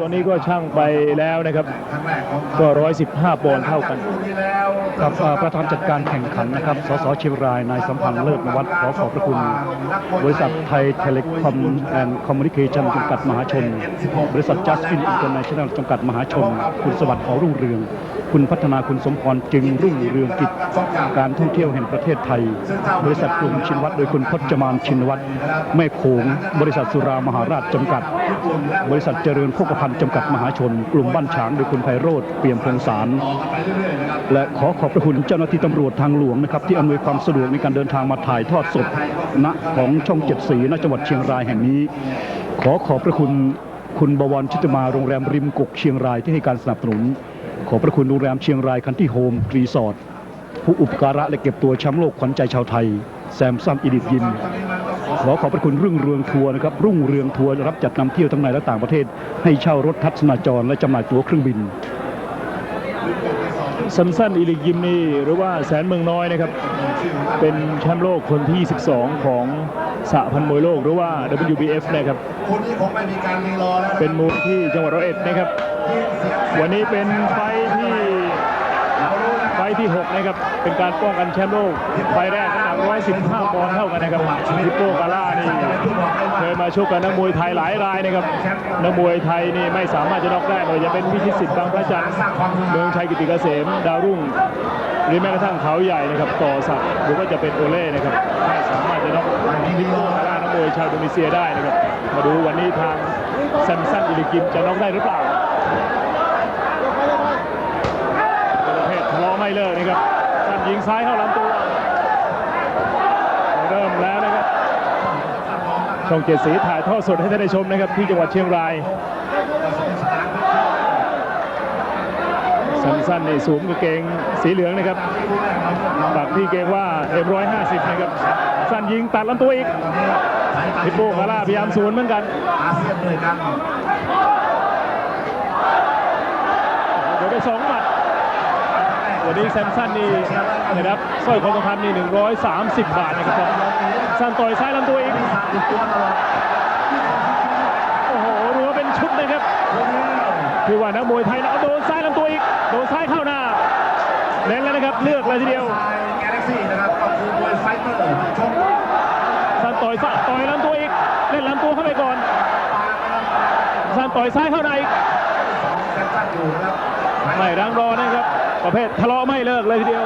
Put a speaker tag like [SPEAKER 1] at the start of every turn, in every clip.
[SPEAKER 1] ตัวนี้ก็ช่างไปแล้วนะครับก็115ปอนด์เท่ากัน
[SPEAKER 2] กับประธานจัดการแข่งขันนะครับสสเชียงรายนายสัมพันธ์เลิศนวัฒน์ขอขอบพระคุณบริษัทไทยเทเลคอมแอนด์คอมมิวนิเคชันจำกัดมหาชน บริษัทจัสตินอินเตอร์เนชั่นแนลจำกัดมหาชน คุณสวัสดิ์ขอรุ่งเรือง คุณพัฒนาคุณสมพรจึงรุ่งเรืองกิจการท่องเที่ยวแห่งประเทศไทย บริษัทกรุงชินวัตรโดยคุณพจมานชินวัตรแม่โขงบริษัทสุรามหาราชจำกัด บริษัทเจริญโภคภัณฑ์จำกัดมหาชน กลุ่มบ้านฉางโดยคุณไพโรธเปี่ยมพงษารและขอขอบพระคุณเจ้าหน้าที่ตำรวจทางหลวงนะครับที่อำนวยความสะดวกในการเดินทางมาถ่ายทอดสดณของช่องเจ็ดสีณจังหวัดเชียงรายแห่งนี้ ขอขอบพระคุณคุณบวรชิตมาโรงแรมริมกกเชียงรายที่ให้การสนับสนุน ขอบพระคุณโรงแรมเชียงรายคันที่โฮมรีสอร์ทผู้อุปการะและเก็บตัวแชมป์โลกขวัญใจชาวไทย แซมซัมอิดิทยิมขอขอบพระคุณรุ่งเรืองทัวร์นะครับรุ่งเรืองทัวร์รับจัดนำเที่ยวทั้งในและต่างประเทศ ให้เช่ารถทัศนาจรและจำหน่ายตั๋วเครื่องบิน
[SPEAKER 1] ซัมซันอิลิกยิมนี่หรือว่าแสนเมืองน้อยนะครับ เป็นแชมป์โลกคนที่ 12 ของสหพันธ์มวยโลกหรือว่า WBF นะครับ
[SPEAKER 3] คุณนี่คงไม่มีการรีรอแล้วะ
[SPEAKER 1] เป็นมวยที่จังหวัดร้อยเอ็ดนะครับ วันนี้เป็นไฟที่ไฟที่6นะครับเป็นการป้องกันแชมป์โลกไฟแรกน้ำหนัก115ปอนด์เท่ากันนะครับฮิปโปกาล่านี่เคยมาชกกับนักมวยไทยหลายรายนะครับนักมวยไทยนี่ไม่สามารถจะน็อกได้เลยจะเป็นพิชิตสิทธิ์บางพระจันทร์เมืองชัยกิติเกษมดาวรุ่งหรือแม้กระทั่งเขาใหญ่นะครับต่อศักหรือว่าจะเป็นโอเล่นะครับไม่สามารถจะน็อกฮิปโปกาล่านักมวยชาวอินโดนีเซียได้นะครับมาดูวันนี้ทางซัมซันอิลิกิมจะน็อกได้หรือเปล่า ประเภททะเลาะไม่เลิกนะครับสั้นยิงซ้ายเข้าลำตัว เริ่มแล้วนะครับ ช่องเจ็ดสีถ่ายทอดสดให้ท่านได้ชมนะครับ ที่จังหวัดเชียงราย สั้นๆนี่สวมกางเกงสีเหลืองนะครับปักที่เกงว่า M150 นะครับ สั้นยิงตัดลำตัวอีกพิโป้คาร่าพยายามสวนเหมือนกัน
[SPEAKER 3] อาเซียนด้วยกัน
[SPEAKER 1] เดี๋ยวไป สองหมัด วันนี้แซมสันนี่นะครับสร้อยคอทองคำนี่130บาทนะครับสันต่อยซ้ายลำตัวอีกโอ้โหรัวเป็นชุดนะครับคือว่านักมวยไทยนะเอาโดนซ้ายลำตัวอีกโดนซ้ายเข้าหน้าเน้นแล้วนะครับเลือกเลยทีเดียว
[SPEAKER 3] ทายแกลเล็กซี่นะครับก็คือมวยไฟเตอร์ที่ชก
[SPEAKER 1] สันต่อยซ้ายต่อยลำตัวอีกเล่นลำตัวเข้าไปก่อนสันต่อยซ้ายเข้าในอีก
[SPEAKER 3] แไม่
[SPEAKER 1] รังรอนะครับ ประเภททะเลาะไม่เลิกเลยทีเดียว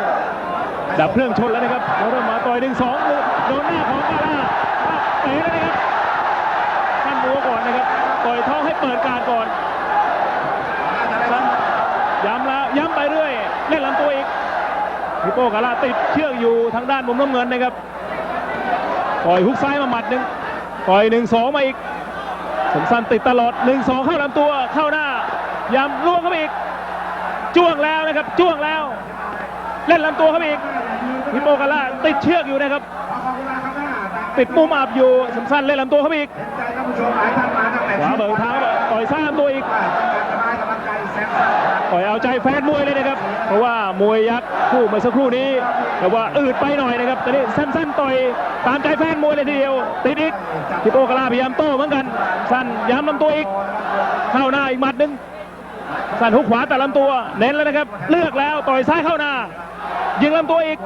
[SPEAKER 1] ดับเครื่องชนแล้วนะครับแล้วเริ่มมาต่อยหนึ่งสองโดนหน้าของกาลาเตะแล้วนะครับท่านบัวก่อนนะครับต่อยท้องให้เปิดการก่อนย้ำแล้วย้ำไปเรื่อยเล่นลำตัวอีกฮิโปกาลาติดเชือกอยู่ทางด้านมุมน้ำเงินนะครับต่อยฮุกซ้ายมาหมัดหนึ่งต่อยหนึ่งสองมาอีกสมสันติดตลอดหนึ่งสองเข้าลำตัวเข้าหน้าย้ำล่วงเข้าไปอีก จ้วงแล้วนะครับจ้วงแล้ว เล่นลำตัวเขาอีกฮิโปกาล่าติดเชือกอยู่นะครับ
[SPEAKER 3] ขอขอบคุณมากครับหน้า
[SPEAKER 1] ติดมุมอับอยู่สมสั้นเล่นลำตัวเขาอีก
[SPEAKER 3] ผู้ชมหลายท่านมาตั้งแต่
[SPEAKER 1] ขวาเบิกเท้าต่อยซ้ายลำตัวอีก
[SPEAKER 3] ต่อ
[SPEAKER 1] ยเอาใจแฟนมวยเลยนะครับ เพราะว่ามวยยักษ์คู่เมื่อสักครู่นี้ แต่ว่าอืดไปหน่อยนะครับแต่นี่สั้นๆต่อยตามใจแฟนมวยเลยทีเดียวติดอีกฮิโปกาลาพยายามโต้เหมือนกัน สั้นย้ำลำตัวอีกเข้าหน้าอีกหมัดหนึ่ง สั้นหุกขวาแต่ลำตัวเน้นแล้วนะครับ เลือกแล้วต่อยซ้ายเข้าหน้า ยิงลำตัวอีก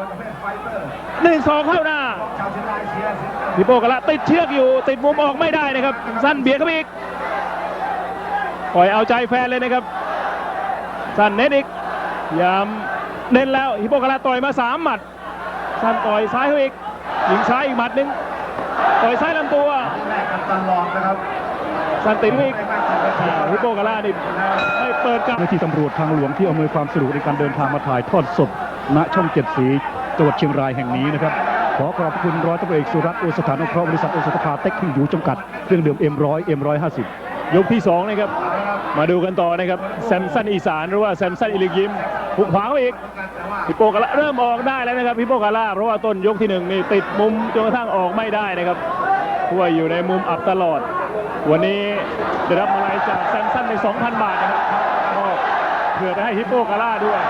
[SPEAKER 1] หนึ่งสองเข้าหน้า
[SPEAKER 3] ชาวเชียงรายเชียร์
[SPEAKER 1] ฮิปโปกล่าติดเชือกอยู่ ติดมุมออกไม่ได้นะครับ สั้นเบียดเข้าไปอีกปล่อยเอาใจแฟนเลยนะครับ สั้นเน้นอีกยายามเน้นแล้วฮิโปกาลาต่อยมาสามหมัด สั้นต่อยซ้ายเขาอีกยิงซ้ายอีกหมัดหนึ่งต่อยซ้ายลำตัว
[SPEAKER 3] แรกกันตลอดนะครับ
[SPEAKER 1] สั้นติดอีกอ่าฮิปโปกาลานี่ให้เปิดกับ
[SPEAKER 2] เจ้าหน้าที่ตำรวจทางหลวงที่อำนวยความสะดวกในการเดินทางมาถ่ายทอดสดณช่องเจ็ดสีจังหวัดเชียงรายแห่งนี้นะครับขอขอบคุณร้อยตำรวจเอกสุรัตน์โอสถานนุเคราะห์บริษัทโอสถภาเต็กที่อยู่จำกัดเครื่องดื่ม M100 M150
[SPEAKER 1] ยกที่สองนะครับ มาดูกันต่อนะครับแซมสันอีสานหรือว่าแซมสันอิลิกยิมหุกขวาเขาอีกฮิปโปกาลาเริ่มออกได้แล้วนะครับฮิปโปกาลาเพราะว่าต้นยกที่หนึ่งนี่ติดมุมจนกระทั่งออกไม่ได้นะครับเพราะว่าอยู่ในมุมอับตลอด วันนี้ได้รับมาลัยจากแซมสันใน 2,000 บาทนะครับเผื่อไปให้ฮิปโปกาลาด้วย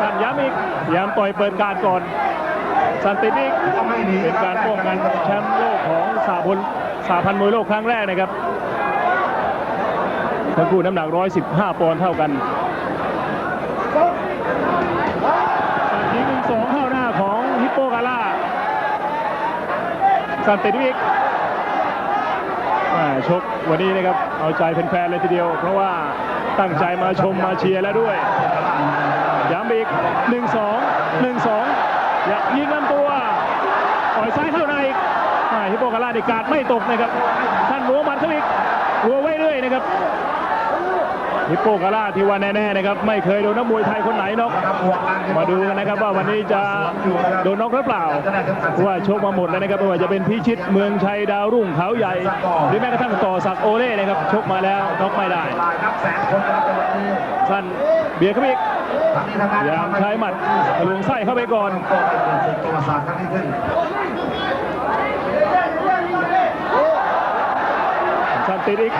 [SPEAKER 1] สันย้ำอีกย้ำต่อยเปิดการก่อน สันติดอีกเป็นการป้องกันแชมป์โลกของสาพลสาพันมวยโลกครั้งแรกนะครับทั้งคู่น้ำหนัก 115 ปอนด์เท่ากันสันยิงหนึ่งสองเข้าหน้าของฮิปโปกาล่าสันติดอีก ชกวันนี้นะครับเอาใจแฟนๆเลยทีเดียว เพราะว่าตั้งใจมาชมมาเชียร์แล้วด้วยย้ำอีกหนึ่งสองหนึ่งสองยากยิงลำตัวปล่อยซ้ายเข้าในอีกอ่าฮิปโปกาล่าในกาดไม่ตกนะครับท่านหัวมันเข้าอีกหัวไว้เรื่อยนะครับ ฮิปโปกาล่าที่ว่าแน่ๆนะครับไม่เคยโดนนักมวยไทยคนไหนนอกมาดูกันนะครับว่าวันนี้จะโดนน็อกหรือเปล่าเพราะว่าโชคมาหมดแล้วนะครับไม่ว่าจะเป็นพิชิตเมืองชัยดาวรุ่งเขาใหญ่ หรือแม้กระทั่งต่อสักโอเล่นะครับชกมาแล้วน็อกไม่ได้
[SPEAKER 3] สั้น
[SPEAKER 1] เบียดเข้าไปอีกยามใช้หมัดทะลวงไส้เข้าไปก่อน
[SPEAKER 3] ก็เป็นประวัติศาสตร์ครั้งนี้ขึ้น
[SPEAKER 1] สั้นติดอีก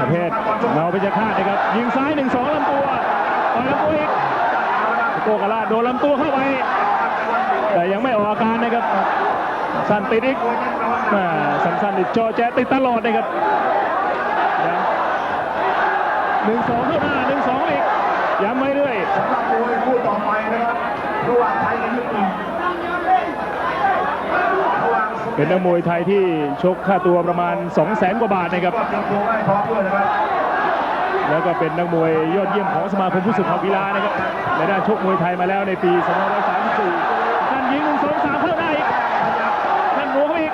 [SPEAKER 1] ประเภทเงาเพชรฆาตนะครับ ยิงซ้ายหนึ่งสองลำตัวต่อยลำตัวอีกโกกาลาโดนลำตัวเข้าไป แต่ยังไม่ออกอาการนะครับ สั้นติดอีกแหม่สั้นๆติดจอแจติดตลอดนะครับหนึ่งสองเข้าหน้าหนึ่งสองอีกย้ำไม่เรื่อย
[SPEAKER 3] สำหรับมวยคู่ต่อไปนะครับระหว่างไทยกับญี่ปุ่น
[SPEAKER 1] เป็นนักมวยไทยที่ชกค่าตัวประมาณ 2 0 0แสนกว่าบาทนะครับ
[SPEAKER 3] ก็เตรียมตัวไว้พร้อมด้วยนะครับ
[SPEAKER 1] แล้วก็เป็นนักมวยยอดเยี่ยมของสมาคมผู้สื่อข่าวกีฬานะครับในด้านชกมวยไทยมาแล้วในปี2534ท่านยิงหนึ่งสองสามเข้าได้อีกท่านหัวเข้าอีก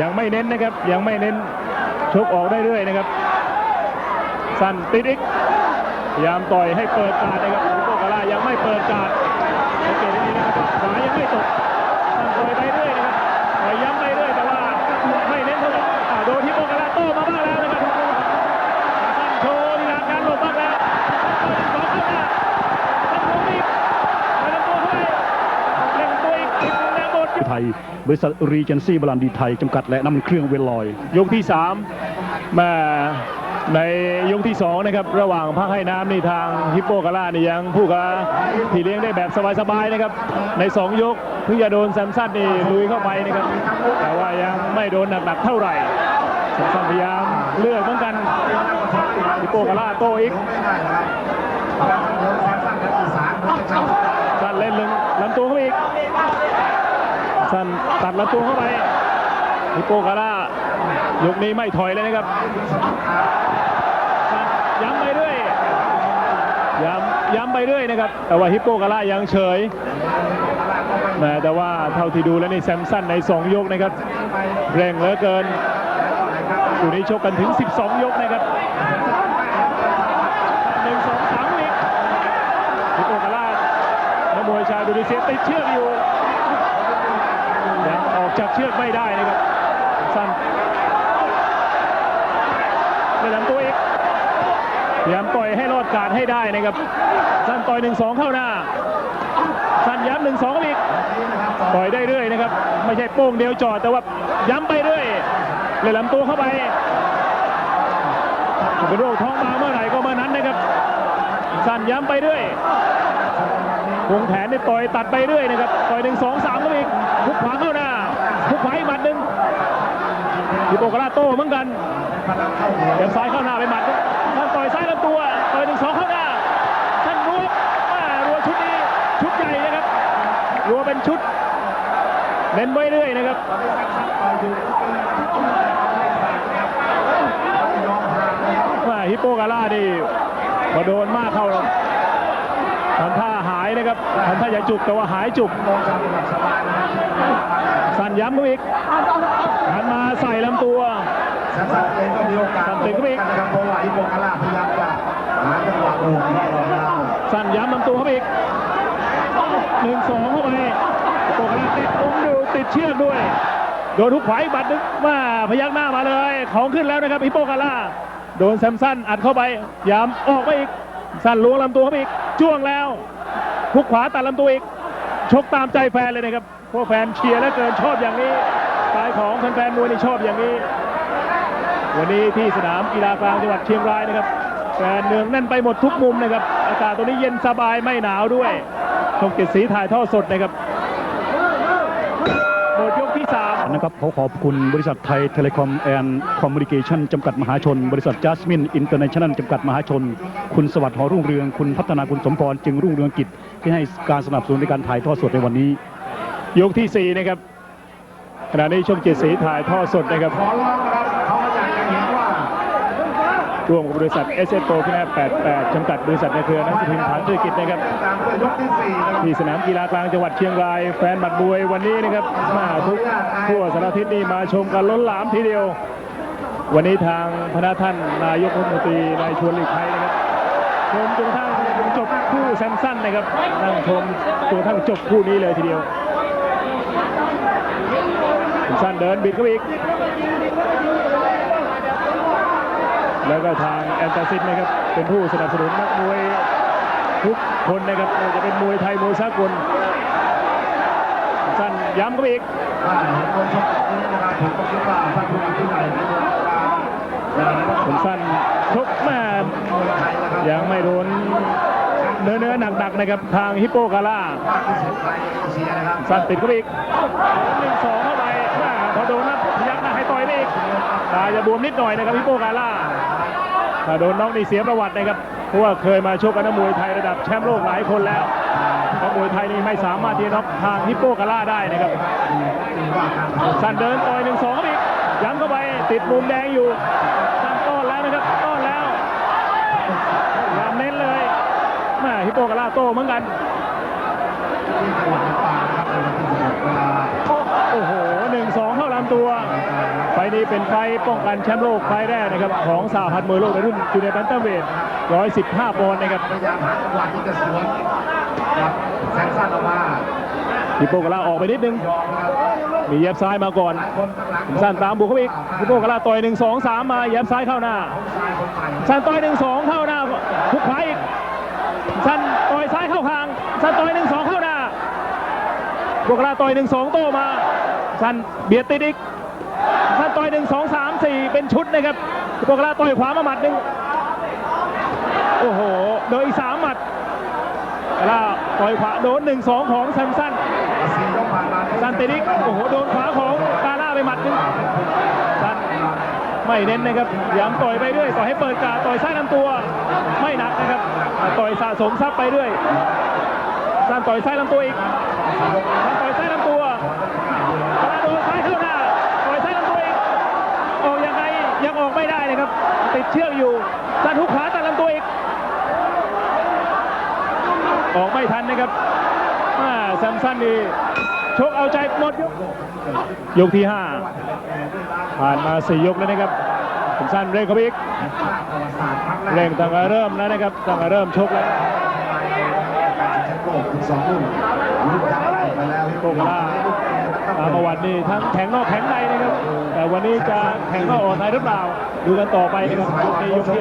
[SPEAKER 1] ยังไม่เน้นนะครับ ยังไม่เน้นชกออกได้เรื่อยนะครับ สั้นติดอีกพยายามต่อยให้เปิดการดนะครับโกกาล่ายังไม่เปิดการดสังเกตดีๆนะครับ ขวายังไม่ตกสั้นต่อยไปเรื่อยนะครับต่อยย้ำไปเรื่อยแต่ว่าไม่เน้นเท่าไหร่อ่าโดนที่โกกาล่าโต้มาบ้างแล้วนะครับสั้นโชว์ลีลาการหลบบ้างแล้วต่อยสองเข้าหน้าสั้นหัวอีกต่อยลำตัวเข้าไปเล่นตัวอีกติดแรงหมด
[SPEAKER 2] ไทยบริษัทรีเจนซี่บรันดีไทยจำกัดและน้ำมันเครื่องเวลลอย
[SPEAKER 1] ยกที่3มา ในยกที่2นะครับระหว่างพักให้น้ำนี่ทางฮิปโปกาล่านี่ยังผู้กับพี่เลี้ยงได้แบบสบายๆนะครับใน 2 ยกเพิ่งจะโดนแซมสันนี่ลุยเข้าไปนะครับแต่ว่ายังไม่โดนหนักๆเท่าไหร่แซมสันพยายามเลือกเหมือนกันฮิปโปกาล่าโตอีก
[SPEAKER 3] แซมสันกับอีสานเขาจะเข้า
[SPEAKER 1] สั้นเล่นลึงลำตัวเข้าไปอีกสั้นตัดลำตัวเข้าไปฮิปโปกาล่า ยกนี้ไม่ถอยเลยนะครับย้ำไปเรื่อยย้ำย้ำไปเรื่อยนะครับ แต่ว่าฮิปโปกาล่ายังเฉยแหมแต่ว่าเท่าที่ดูแล้วนี่แซมสันใน 2 ยกนะครับเร่งเหลือเกินคู่นี้ชกกันถึง 12 ยกนะครับหนึ่งสองสามฮิปโปกาล่านักมวยชาวอินโดนีเซียติดเชือกอยู่ยังออกจากเชือกไม่ได้นะครับ สั้นในลำตัวอีก ต่อยให้รอดการให้ได้นะครับสั้นต่อยหนึ่งสองเข้าหน้าสั้นย้ำหนึ่งสองอีกต่อยได้เรื่อยนะครับ ไม่ใช่โป้งเดียวจอดแต่ว่าย้ำไปเรื่อยเลยลำตัวเข้าไปเป็นโรคท้องมาเมื่อไหร่ก็เมื่อนั้นนะครับ สั้นย้ำไปเรื่อยวงแขนนี่ต่อยตัดไปเรื่อยนะครับต่อยหนึ่งสองสามก็อีกทุกขวาเข้าหน้าทุกขวาอีกหมัดหนึ่งฮิโปกราโต้เหมือนกันเดี๋ยวซ้ายเข้าหน้าไปหมัด ท่านต่อยซ้ายลำตัวต่อยหนึ่งสองเข้าหน้าท่านรัวอ่ารัวชุดนี้ชุดใหญ่นะครับรัวเป็นชุดเน้นไว้เรื่อยนะครับว่าฮิปโปกาล่านี่พอโดนมากเข้าแล้วทำท่าหายนะครับทำท่าจะจุกแต่ว่าหายจุกสั่นย้ำเขาอีกหันมาใส่ลำตัว
[SPEAKER 3] แซมสันเองก็มีโอกาส
[SPEAKER 1] ทำเต็มเข้าไปอีก
[SPEAKER 3] นะครับเพราะว่าอิโบกาล่าพยายามจะหาจังหวะโอ้โหตลอดเวลา
[SPEAKER 1] สั่นย้ำลำตัวเข้าไปอีกหนึ่งสองเข้าไปโปกาล่าติดอุ้มดูติดเชือกด้วย โดนทุกขวาอีกบัดนึงว่าพยักหน้ามาเลย ของขึ้นแล้วนะครับฮิปโปกาล่าโดนแซมสันอัดเข้าไปย้ำออกไปอีกสั้นล้วงลำตัวเข้าไปอีกจ้วงแล้วทุกขวาตัดลำตัวอีกชกตามใจแฟนเลยนะครับพวกแฟนเชียร์และเกินชอบอย่างนี้สไตล์ของแฟนๆมวยนี่ชอบอย่างนี้ วันนี้ที่สนามกีฬากลางจังหวัดเชียงรายนะครับแฟนเนืองแน่นไปหมดทุกมุมนะครับ อากาศตรงนี้เย็นสบายไม่หนาวด้วยชมเกียรติศรีถ่ายทอดสดนะครับหมดยกที่สาม
[SPEAKER 2] นะครับขอขอบคุณบริษัทไทยเทเลคอมแอนด์คอมมูนิเคชันจำกัดมหาชน บริษัทจัสมินอินเตอร์เนชั่นแนลจำกัดมหาชน คุณสวัสดิ์หอรุ่งเรือง คุณพัฒนาคุณสมพรจึงรุ่งเรืองกิจ ที่ให้การสนับสนุนในการถ่ายทอดสดในวันนี้
[SPEAKER 1] ยกที่ 4 นะครับขณะนี้ช่องเจ็ดสีถ่ายทอดสดนะครับ
[SPEAKER 3] ร่ว
[SPEAKER 1] มกับบริษัท s อ p o พินา88จำกัดบริษัทในเครือนักพิมพ์ฐานธุรกิจนะครับ
[SPEAKER 3] ที่สนา
[SPEAKER 1] มกีฬากลางจังหวัดเชียงราย แฟนบัตรมวยวันนี้นะครับมาทุกทั่วสารทิศนี่มาชมกันล้นหลามทีเดียว วันนี้ทางพระท่านนายกรัฐมนตรีนายชวนหลีกภัยนะครับชมจนทั่งจบคู่แซมสั้นนะครับนั่งชมจนทั่งจบคู่นี้เลยทีเดียวแซมสั้นเดินบิดเข้าอีก แล้วก็ทางแอนตาซินนะครับเป็นผู้สนับสนุนนักมวยทุกคนนะครับไม่ว่าจะเป็นมวยไทยมวยสากลสั้นย้ำเข้าไปอีก
[SPEAKER 3] ถ้าเห็นคนชกนี้นะครับผมก็คิดว่าท่านผู้นำที่ไหนนะครับ
[SPEAKER 1] ผมสั้นชกแม่
[SPEAKER 3] มวยไทยนะครับ
[SPEAKER 1] ยังไม่โดนเนื้อเนื้อหนักๆนะครับทางฮิปโปกาล่ามา
[SPEAKER 3] กที่สุดในเอเชียนะครับ
[SPEAKER 1] สั้นติดเข้าไปอีกหนึ่งสองเข้าไปแม่พอโดน ต่อยไปอีกตาจะบวมนิดหน่อยนะครับฮิปโปกาล่าถ้าโดนน้องนี่เสียประวัตินะครับเพราะว่าเคยมาชกกับนักมวยไทยระดับแชมป์โลกหลายคนแล้วนักมวยไทยนี่ไม่สามารถที่จะน็อกทางฮิปโปกาล่าได้นะครับสั้นเดินต่อยหนึ่งสองอีกย้ำเข้าไปติดมุมแดงอยู่สั้นต้อนแล้วนะครับต้อนแล้วยามเน้นเลยแม่ฮิปโปกาล่าโตเหมือนกันโอ้โหาลำตัว ไฟล์นี้เป็นไฟล์ป้องกันแชมป์โลกไฟล์แรกนะครับ ของสาพันธ์มวยโลกในรุ่นจูเนียร์แบนตัมเวท115ปอนด์นะครับ
[SPEAKER 3] พยายามหาจังหวะที่จะสวนครับแซงสั้นออกมา
[SPEAKER 1] ฮิปโปกาล่าออกไปนิดนึง
[SPEAKER 3] ยอมนะครับ
[SPEAKER 1] มีเย็บซ้ายมาก่อน
[SPEAKER 3] คนข้างหลัง
[SPEAKER 1] สั้นตามบุกเข้าไปอีกฮิปโปกาล่าต่อยหนึ่งสองสามมาเย็บซ้ายเข้าหน้า
[SPEAKER 3] ซ้ายคนใหม่
[SPEAKER 1] สันต่อยหนึ่งสองเข้าหน้าทุกขวาอีก สันต่อยซ้ายเข้าคาง สันต่อยหนึ่งสองเข้าหน้าบวกลาต่อยหนึ่งสองโตมา สันเบียดติดอีกสันต่อยหนึ่งสองสามสี่เป็นชุดนะครับบวกลาต่อยขวามาหมัดหนึ่งโอ้โหโดนอีกสามหมัดลาต่อยขวาโดนหนึ่งสองของแซมสัน
[SPEAKER 3] สั้น
[SPEAKER 1] สันติดิกโอ้โหโดนขวาของกาล่าไปหมัดหนึ่งสันไม่เน้นนะครับย้ำต่อยไปเรื่อยต่อยให้เปิดกาต่อยซ้ายลำตัว ไม่หนักนะครับต่อยสะสมทรัพย์ไปเรื่อยสันต่อยซ้ายลำตัวอีกสันต่อยซ้ายลำตัวกาล่าโดนซ้ายเข้าหน้าต่อยซ้ายลำตัวอีกออกยังไงยัง ไม่ได้นะครับ ติดเชือกอยู่สันทุกขาตัดลำตัวอีก ออกไม่ทันนะครับแซมสันนี่ชกเอาใจหมดยกยกที่ 5 ผ่านมา 4 ยกแล้วนะครับแซมสันเร่งเข้าไปอีกเร่งตั้งแต่เริ่มแล้วนะครับตั้งแต่เริ่มชกแล้ว
[SPEAKER 3] โกสองรุ่ากล้ว
[SPEAKER 1] โกกาาตามประวัตินี่ทั้งแข็งนอกแข็งในนะครับ แต่วันนี้จะแข็งนอกออกในหรือเปล่า ดูกันต่อไปนะครับยกนี้ยกที่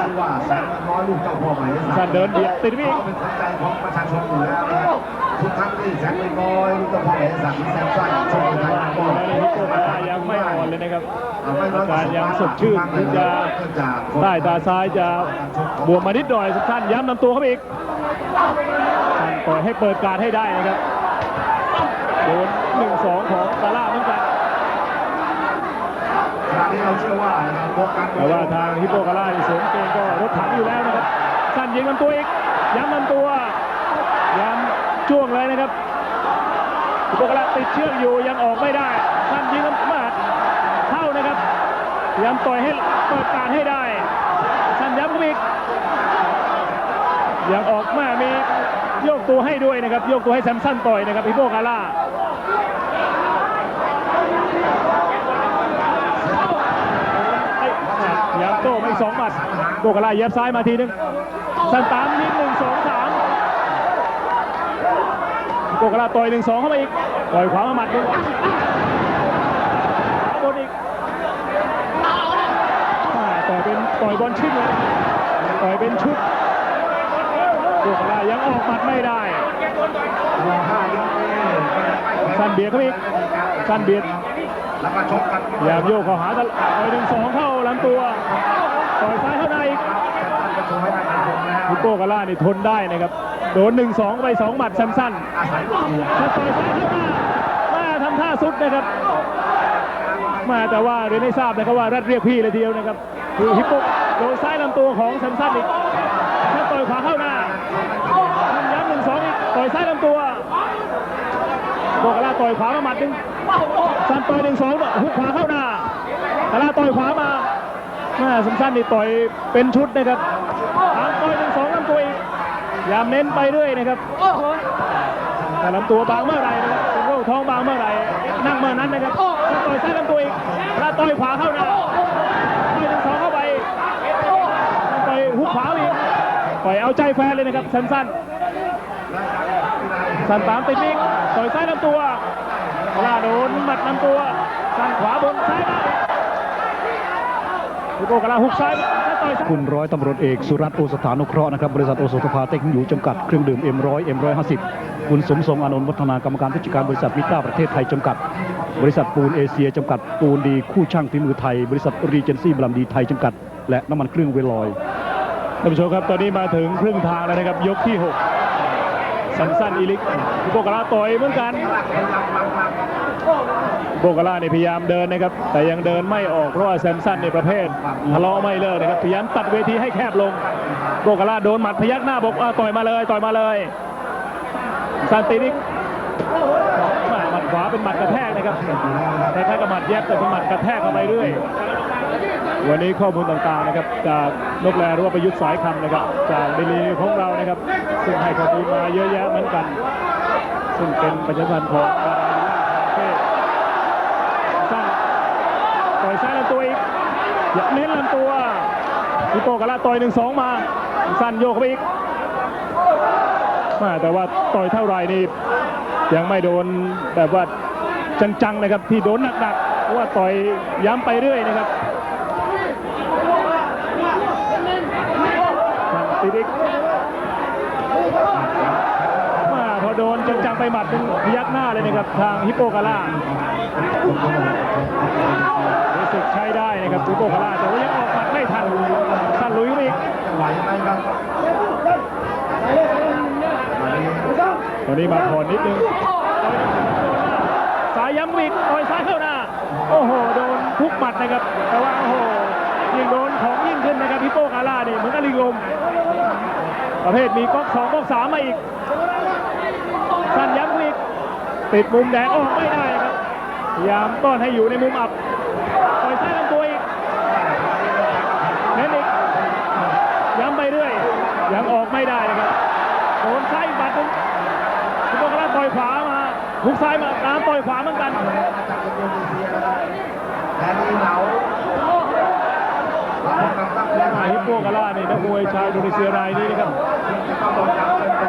[SPEAKER 3] ชื่อว่าแสนน้อยลูกเจ้าพ่อใหม่
[SPEAKER 1] 5สันเดินเบียดติดวิ่ง
[SPEAKER 3] เป็นสนใจของประชาชนอยู่แล้วนะครับทุกครั้งที่แสนน้อยลูกเจ้าพ่อใหม่สักแสนสั้นชมไทย
[SPEAKER 1] ก่อนแล้วนี่ฮิปโปกาล่ายังไม่อ่อนเลยนะครับอาการยังสดชื่นถึงจะใต้ตาซ้ายจะบวมมานิดหน่อยสั้นย้ำลำตัวเข้าไปอีกสั้นปล่อยให้เปิดการดให้ได้นะครับโดน หนึ่งสองของกาล่าเหมือนกัน
[SPEAKER 3] ขณะนี้เราเชื่อว่านะครับวงการ
[SPEAKER 1] แต่ว่าทางฮิปโปกาล่าที่สวมเกงก็รถถังอยู่แล้วนะครับ สั้นยิงลำตัวอีก ย้ำลำตัวย้ำจ้วงเลยนะครับฮิปโปกาล่าติดเชือกอยู่ยังออกไม่ได้ สั้นยิงลำมาเข้านะครับยายามต่อยให้เปิดการให้ได้ สั้นย้ำเข้าไปอีกยังออกมามีโยกตัวให้ด้วยนะครับ โยกตัวให้แซมสันต่อยนะครับฮิโปกาล่า ยับโต้ไม่สองหมัดโปกาล่าเย็บซ้ายมาทีนึงสันตามยิงหนึ่งสองสามโปกาล่าต่อยหนึ่งสองเข้ามาอีกต่อยขวามาหมัดหนึ่งขวาบนอีกต่อยเป็นต่อยบอลชิ้นเลยต่อยเป็นชุดโปกาล่ายังออกหมัดไม่ได้
[SPEAKER 3] รอห้ายกนี้
[SPEAKER 1] สั้นเบียดเข้าไปอีกสั้นเบียด
[SPEAKER 3] แล้วก็ชกกัน
[SPEAKER 1] พยายามโยกเข้าหาตลอดต่อยหนึ่งสองเข้าลำตัวต่อยซ้ายเข้าในอีก
[SPEAKER 3] ก็โชว์ให้ได้เป็นผลแล้ว
[SPEAKER 1] ฮิปโปกาล่านี่ทนได้นะครับ โดนหนึ่งสองไปสองหมัดสั้น
[SPEAKER 3] อาศัยลูกหลวง
[SPEAKER 1] ๆถ้าต่อยซ้ายเข้าหน้ามาทำท่าสุดนะครับมาแต่ว่าเรียนให้ทราบนะครับว่ารัดเรียกพี่เลยทีเดียวนะครับคือฮิปโปโดนซ้ายลำตัวของแซมสันอีกถ้าต่อยขวาเข้าหน้าย้ำหนึ่งส องอีกต่อยซ้ายลำตัวโบกลาต่อยขวามาหมัดหนึ่งซันต่อยหนึ่งสองหุกขวาเข้าหน้ากลาต่อยขวามาแม่แซมสั้นนี่ต่อยเป็นชุดนะครับตามต่อยหนึ่งสองลำตัวอีกยามเน้นไปเรื่อยนะครับแต่ลำตัวบางเมื่อไหรนะครับเป็นโรคท้องบางเมื่อไหรนั่งเมื่อนั้นนะครับต่อยซ้ายลำตัวอีกถ้าต่อยขวาเข้าหน้าต่อยหนึ่งสองเข้าไปต่อยหุกขวาอีกต่อยเอาใจแฟนเลยนะครับสั้นๆ สันตามติดนิกต่อยซ้ายลำตัวล่าโดนหมัดลำตัวสันขวาบนซ้ายมาลูกโกกระลาหุกซ้ายถ้าต่อยซ้าย
[SPEAKER 2] คุณร้อยตำรวจเอกสุรัตน์โอสถานุเคราะห์นะครับบริษัทโอสถภาเทคโนโลยีจำกัดเครื่องดื่ม M100 M150 คุณสมทรงอานนท์วัฒนากรรมการผู้จัดการบริษัทมิต้าประเทศไทยจำกัด บริษัทปูนเอเชียจำกัดปูนดีคู่ช่างฝีมือไทย บริษัทรีเจนซี่บลัมดีไทยจำกัด และน้ำมันเครื่องเวลลอย
[SPEAKER 1] ท่านผู้ชมครับตอนนี้มาถึงครึ่งทางแล้วนะครับยกที่ 6 สันสันอีลิกโบกลาต่อยเหมือนกันโบกลาเนี่ยพยายามเดินนะครับ แต่ยังเดินไม่ออกเพราะว่าแซมสันในประเภททะเลาะไม่เลิกนะครับพยายามตัดเวทีให้แคบลงโบกลาโดนหมัดพยักหน้าบอกต่อยมาเลยต่อยมาเลยซันตินิกหมัดขวาเป็นหมัดกระแทกนะครับแต่แค่กับหมัดแยบแต่เป็นหมัดกระแทกเข้าไปเรื่อย วันนี้ข้อมูลต่างๆนะครับ จากนกแลหรือว่าประยุทธ์สายคำนะครับ จากเดลีของเรานะครับ ซึ่งให้ข้อมูลมาเยอะแยะเหมือนกัน ซึ่งเป็นประชาสัมพันธ์ของดาราประเทศสั้นต่อยซ้ายลำตัวอีกอยากเน้นลำตัวฮิโปกะละต่อยหนึ่งสองมาสั้นโยกเข้าไปอีกแม่แต่ว่าต่อยเท่าไรนี่ยังไม่โดนแบบว่าจังๆนะครับที่โดนหนักๆเพราะว่าต่อยย้ำไปเรื่อยนะครับ ติดอีกมาพอโดนจังๆไปหมัดเป็นพยักหน้าเลยนะครับทางฮิปโปกาล่ารู้สึกใช้ได้นะครับฮิปโปกาล่าแต่ว่ายังออกหมัดไม่ทันสั้นลุยเข้าไปอีก
[SPEAKER 3] ไหวไหมครับ
[SPEAKER 1] ตอนนี้มาถอนนิดนึงสายย้ำอีกต่อยซ้ายเข้าหน้า โอ้โห โดนทุกหมัดนะครับ แต่ว่าโอ้โห ยิ่งโดนของยิ่งขึ้นนะครับฮิโปกาล่านี่ยเหมือนกับลิงลม ประเภทมีก๊อกสองก๊อกสามมาอีก สั้นย้ำอีกติดมุมแดงออกไม่ได้ครับพยายามต้อนให้อยู่ในมุมอับต่อยซ้ายลำตัวอีกเน้นอีกย้ำไปเรื่อยยังออกไม่ได้นะครับโดนซ้ายบัดหนึงคุณโบกราต่อยขวามาหุกซ้ายมาตามต่อยขวาเหมือนกัน
[SPEAKER 3] แต่นี่เหลา เราพบกับตั้งเลี้ยง
[SPEAKER 1] อาฮิปโปกาล่านี่นักมวยชาวอินโดนีเซียรายนี้นะครับ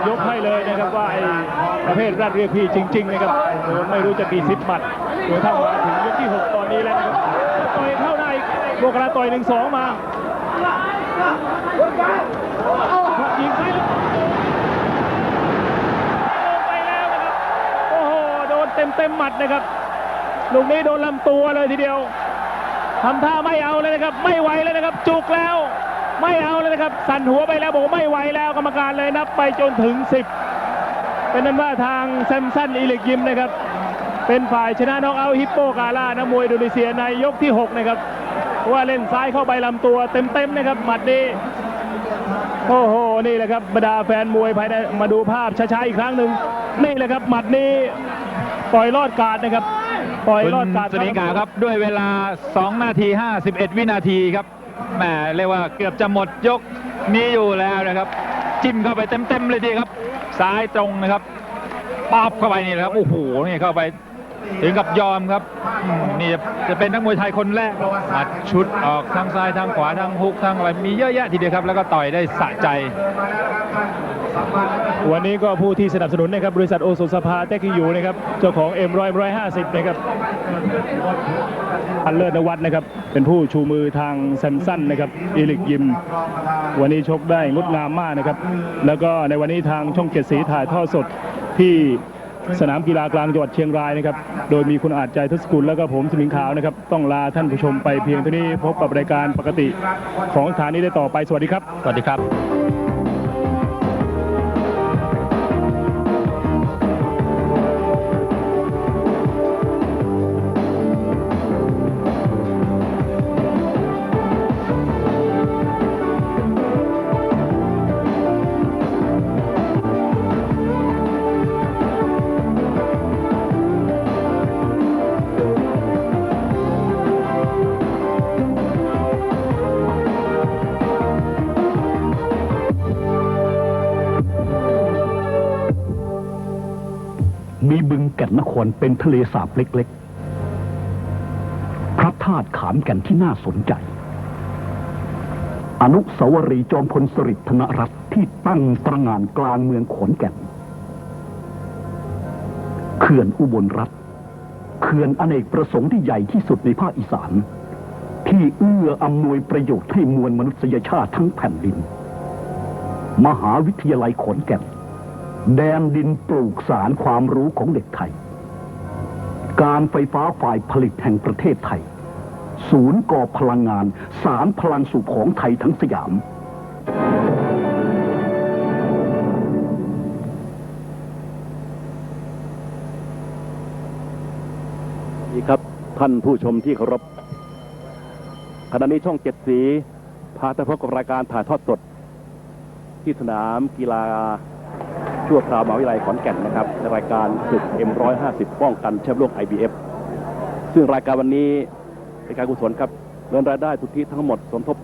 [SPEAKER 1] ยกให้เลยนะครับว่าไอ้ประเภทรัดเรียกพี่จริง ๆ นะครับโดนไม่รู้จะกี่สิบหมัดโดยทั้งมาถึงยกที่ 6 ตอนนี้แล้วนะครับต่อยเข้าในโบกาล่าต่อยหนึ่งสองมายิงซ้ายแล้วลงไปแล้วนะครับโอ้โหโดนเต็มเต็มๆหมัดนะครับลูกนี้โดนลำตัวเลยทีเดียว ทำท่าไม่เอาเลยนะครับ ไม่ไหวเลยนะครับ จุกแล้ว ไม่เอาเลยนะครับ สั่นหัวไปแล้วบอกไม่ไหวแล้วกรรมการเลยนับไปจนถึง 10 เป็นนั้นว่าทางแซมสันอีลิกยิมนะครับ เป็นฝ่ายชนะน็อกเอาฮิปโปกาล่านักมวยอินโดนีเซียในยกที่ 6 นะครับว่าเล่นซ้ายเข้าไปลำตัวเต็มๆนะครับหมัดนี้โอ้โห นี่แหละครับบรรดาแฟนมวยภายในมาดูภาพช้าๆอีกครั้งหนึ่งนี่แหละครับหมัดนี้ปล่อยรอดการดนะครับ ปล่อย
[SPEAKER 4] คุณ
[SPEAKER 1] รอดการ
[SPEAKER 4] สนิกาครับด้วยเวลา 2 นาที 51 วินาทีครับแหมเรียกว่าเกือบจะหมดยกนี้อยู่แล้วนะครับ จิ้มเข้าไปเต็มๆเลยทีครับ ซ้ายตรงนะครับปาบเข้าไปนี่แหละครับโอ้โหนี่เข้าไป ถึงกับยอมครับอืมนี่จะเป็นนักมวยไทยคนแรกหมัดชุดออกทางซ้ายทางขวาทางฮุกทางอะไรมีเยอะแยะทีเดียวครับ แล้วก็ต่อยได้สะใจ
[SPEAKER 1] วันนี้ก็ผู้ที่สนับสนุนนะครับบริษัทโอสุสภาเทคโนโลยีนะครับเจ้าของ M 1 0 1 50 นะครับพันเลิศนวัฒน์นะครับ เป็นผู้ชูมือทางแซมสันนะครับอีลิกยิม วันนี้ชกได้งดงามมากนะครับ แล้วก็ในวันนี้ทางช่องเจ็ดสีถ่ายทอดสดที่ สนามกีฬากลางจังหวัดเชียงรายนะครับ โดยมีคุณอาจใจทศกุลและก็ผมสมิงขาวนะครับ ต้องลาท่านผู้ชมไปเพียงเท่านี้พบกับรายการปกติ ของสถานีได้ต่อไปสวัสดีครับ
[SPEAKER 4] สวัสดีครับ
[SPEAKER 2] นครเป็นทะเลสาบเล็กๆ พระธาตุขามแก่นที่น่าสนใจ อนุสาวรีย์จอมพลสฤษดิ์ธนรัตน์ที่ตั้งตระงานกลางเมืองขอนแก่นเขื่อนอุบลรัฐเขื่อนอเนกประสงค์ที่ใหญ่ที่สุดในภาคอีสาน ที่เอื้ออำนวยประโยชน์ให้มวลมนุษยชาติทั้งแผ่นดิน มหาวิทยาลัยขอนแก่น แดนดินปลูกสารความรู้ของเด็กไทย การไฟฟ้าฝ่ายผลิตแห่งประเทศไทย ศูนย์ก่อพลังงาน สารพลังสุขของไทยทั้งสยาม
[SPEAKER 5] ดีครับท่านผู้ชมที่เคารพขณะนี้ช่องเจ็ดสี พาท่านพบกับรายการถ่ายทอดสด ที่สนามกีฬา ชั่วคราวมหาวิทยาลัยขอนแก่นนะครับในรายการศึก M150 ป้องกันแชมป์โลก IBF ซึ่งรายการวันนี้เป็นการกุศลครับเงินรายได้สุทธิทั้งหมดสมทบ